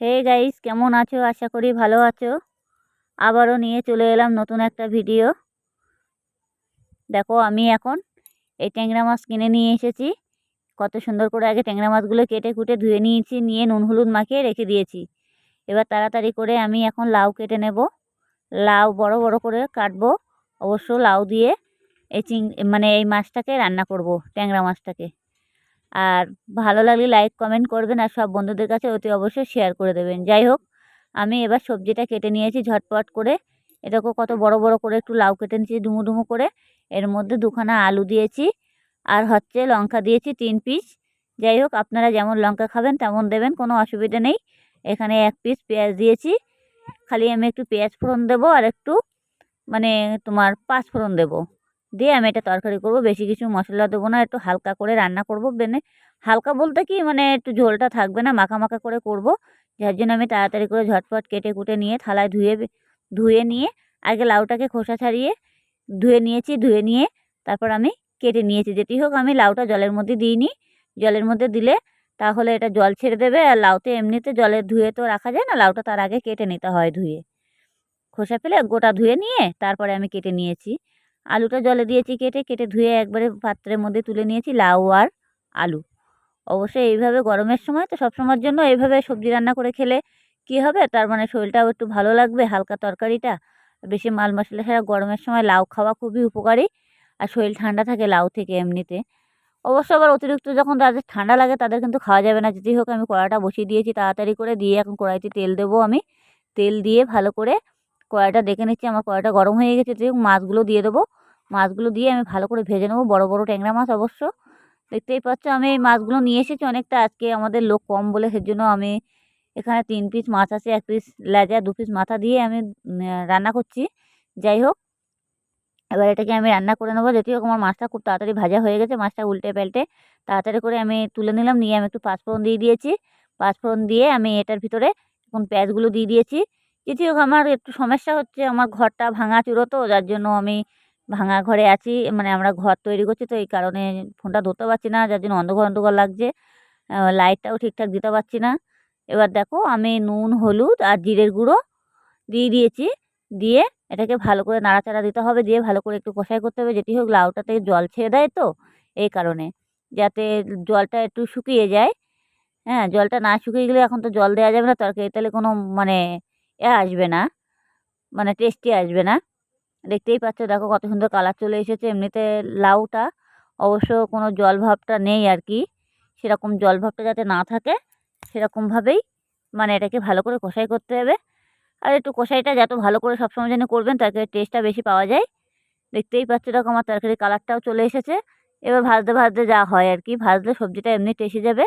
Hey guys কেমন আছো? আশা করি ভালো আছো। আবারও নিয়ে চলে এলাম নতুন একটা ভিডিও দেখো, আমি এখন এই ট্যাংরা মাছ কিনে নিয়ে এসেছি। কত সুন্দর করে আগে ট্যাংরা মাছগুলো কেটে কুটে ধুয়ে নিয়েছি, নিয়ে নুন হলুদ মাখিয়ে রেখে দিয়েছি। এবার তাড়াতাড়ি করে আমি এখন লাউ কেটে নেব। লাউ বড় বড় করে কাটবো। অবশ্য লাউ দিয়ে এই চিং মানে এই মাছটাকে রান্না করব, ট্যাংরা মাছটাকে। আর ভালো লাগলে লাইক কমেন্ট করবেন আর সব বন্ধুদের কাছে অতি অবশ্যই শেয়ার করে দেবেন। যাই হোক, আমি এবার সবজিটা কেটে নিয়েছি ঝটপট করে। এটাকে কত বড় বড় করে একটু লাউ কেটে নিয়েছি ডুমো ডুমো করে। এর মধ্যে দুখানা আলু দিয়েছি আর হচ্ছে লঙ্কা দিয়েছি তিন পিস যাই হোক, আপনারা যেমন লঙ্কা খাবেন তেমন দেবেন, কোনো অসুবিধা নেই। এখানে এক পিস পেঁয়াজ দিয়েছি। খালি আমি একটু পেঁয়াজ ফোড়ন দেবো আর একটু মানে তোমার পাঁচ ফোড়ন দেবো। দিয়ে আমি এটা তরকারি করব। বেশি কিছু মশলা দেবো না, একটু হালকা করে রান্না করব বেনে। হালকা বলতে কি মানে একটু ঝোলটা থাকবে না মাখা মাখা করে করব। যার জন্য আমি তাড়াতাড়ি করে ঝটপট কেটে কুটে নিয়ে থালায় ধুয়ে ধুয়ে নিয়ে আগে লাউটাকে খোসা ছাড়িয়ে ধুয়ে নিয়েছি, ধুয়ে নিয়ে তারপর আমি কেটে নিয়েছি। যেটি হোক, আমি লাউটা জলের মধ্যে দিইনি। জলের মধ্যে দিলে তাহলে এটা জল ছেড়ে দেবে আর লাউতে এমনিতে জলে ধুয়ে তো রাখা যায় না, লাউটা তার আগে কেটে নিতে হয় ধুয়ে। খোসা ফেলে গোটা ধুয়ে নিয়ে তারপরে আমি কেটে নিয়েছি। আলুটা জলে দিয়েছি কেটে কেটে ধুয়ে একবারে পাত্রের মধ্যে তুলে নিয়েছি, লাউ আর আলু। অবশ্যই এইভাবে গরমের সময় তো সব সময়ের জন্য এইভাবে সবজি রান্না করে খেলে কী হবে? তার মানে শরীরটাও একটু ভালো লাগবে, হালকা তরকারিটা। বেশি মাল মশলা ছাড়া গরমের সময় লাউ খাওয়া খুবই উপকারী। আর শরীর ঠান্ডা থাকে লাউ থেকে এমনিতে। অবশ্য আবার অতিরিক্ত যখন তাদের ঠান্ডা লাগে তাদের কিন্তু খাওয়া যাবে না। যদি হোক আমি কড়াটা বসিয়ে দিয়েছি, তাড়াতাড়ি করে দিয়ে এখন কড়াইতে তেল দেবো আমি। তেল দিয়ে ভালো করে কড়াইটা দেখে নিচ্ছি, আমার কড়াইটা গরম হয়ে গেছে। তো মাছগুলো দিয়ে দেবো। মাছগুলো দিয়ে আমি ভালো করে ভেজে নেব। বড় বড় ট্যাংরা মাছ অবশ্য। দেখতেই পাচ্ছ, আমি এই মাছগুলো নিয়ে এসেছি অনেকটা। আজকে আমাদের লোক কম বলে সেজন্য আমি এখানে তিন পিস মাছ আছে, এক পিস লেজা, দু পিস মাথা দিয়ে আমি রান্না করছি। যাই হোক, এবার এটাকে আমি রান্না করে নেব। হোক আমার মাছটা খুব তাড়াতাড়ি ভাজা হয়ে গেছে, মাছটা উল্টে পাল্টে তাড়াতাড়ি করে আমি তুলে নিলাম। নিয়ে আমি একটু পাঁচফোড়ন দিয়ে দিয়েছি। পাঁচফোড়ন দিয়ে আমি এটার ভিতরে এখন পেঁয়াজগুলো দিয়ে দিয়েছি। হোক আমার একটু সমস্যা হচ্ছে, আমার ঘরটা ভাঙা চুরো তো, যার জন্য আমি ভাঙা ঘরে আছি মানে আমরা ঘর তৈরি করছি তো, এই কারণে ফোনটা ধরতে পারছি না, যার জন্য অন্ধকার অন্ধকার লাগছে। লাইটটাও ঠিকঠাক দিতে পারছি না। এবার দেখো, আমি নুন, হলুদ আর জিরের গুঁড়ো দিয়ে দিয়েছি, দিয়ে এটাকে ভালো করে নাড়াচাড়া দিতে হবে, দিয়ে ভালো করে একটু কষাই করতে হবে, যেটি হোক লাউটা থেকে জল ছেড়ে দেয় তো, এই কারণে। যাতে জলটা একটু শুকিয়ে যায়। হ্যাঁ জলটা না শুকিয়ে গেলে এখন তো জল দেওয়া যাবে না তরকারি তাহলে কোনো মানে এ আসবে না। মানে টেস্টি আসবে না। দেখতেই পাচ্ছ, দেখো কত সুন্দর কালার চলে এসেছে। এমনিতে লাউটা অবশ্য কোনো জল ভাবটা নেই আর কি। সেরকম জল ভাবটা যাতে না থাকে সেরকমভাবেই মানে এটাকে ভালো করে কষাই করতে হবে। আর একটু কষাইটা যত ভালো করে সবসময় যেন করবেন তরকারির টেস্টটা বেশি পাওয়া যায়। দেখতেই পাচ্ছ, দেখো আমার তরকারির কালারটাও চলে এসেছে। এবার ভাজতে ভাজতে যা হয় আর কি, ভাজলে সবজিটা এমনি টেসে যাবে।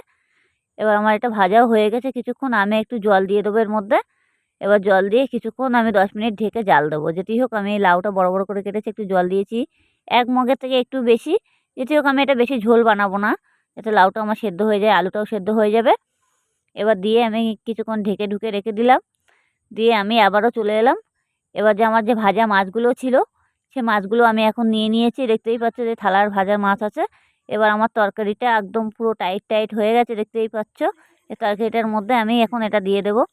এবার আমার এটা ভাজাও হয়ে গেছে কিছুক্ষণ, আমি একটু জল দিয়ে দেবো এর মধ্যে। এবার জল দিয়ে কিছুক্ষণ আমি দশ মিনিট ঢেকে জাল দেবো। যেটি হোক আমি লাউটা বড় বড় করে কেটেছি, একটু জল দিয়েছি। এক মগের থেকে একটু বেশি। যেটি হোক আমি এটা বেশি ঝোল বানাবো না। যাতে লাউটা আমার সেদ্ধ হয়ে যায়, আলুটাও সেদ্ধ হয়ে যাবে। এবার দিয়ে আমি কিছুক্ষণ ঢেকে ঢুকে রেখে দিলাম। দিয়ে আমি আবারও চলে এলাম। এবার যে আমার যে ভাজা মাছগুলো ছিল, সে মাছগুলো আমি এখন নিয়ে নিয়েছি। দেখতেই পাচ্ছ যে থালার ভাজা মাছ আছে। এবার আমার তরকারিটা একদম পুরো টাইট টাইট হয়ে গেছে, দেখতেই পাচ্ছ। এই তরকারিটার মধ্যে আমি এখন এটা দিয়ে দেবো।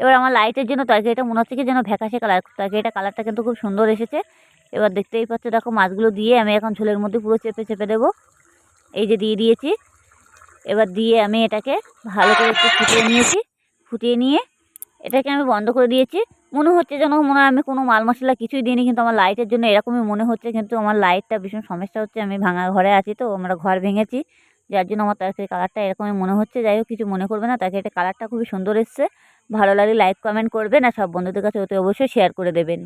এবার আমার লাইটের জন্য তরকারিটা মনে হচ্ছে কি যেন ভ্যাকাশে কালার তরকারিটা কালারটা কিন্তু খুব সুন্দর এসেছে। এবার দেখতেই পাচ্ছ, দেখো মাছগুলো দিয়ে আমি এখন ঝোলের মধ্যে পুরো চেপে চেপে দেবো। এই যে দিয়ে দিয়েছি, এবার দিয়ে আমি এটাকে ভালো করে একটু ফুটিয়ে নিয়েছি। ফুটিয়ে নিয়ে এটাকে আমি বন্ধ করে দিয়েছি। মনে হচ্ছে যেন মনে হয় আমি কোনো মাল মশলা কিছুই দিইনি, কিন্তু আমার লাইটের জন্য এরকমই মনে হচ্ছে, কিন্তু আমার লাইটটা ভীষণ সমস্যা হচ্ছে। আমি ভাঙা ঘরে আছি তো, আমরা ঘর ভেঙেছি, যার জন্য আমার তরকারি কালারটা এরকমই মনে হচ্ছে। যাই হোক, কিছু মনে করবে না তাকে এটা কালারটা খুবই সুন্দর এসছে। ভালো লাগলে লাইক কমেন্ট করবেন আর সব বন্ধুদের কাছে অতি অবশ্যই শেয়ার করে দেবেন।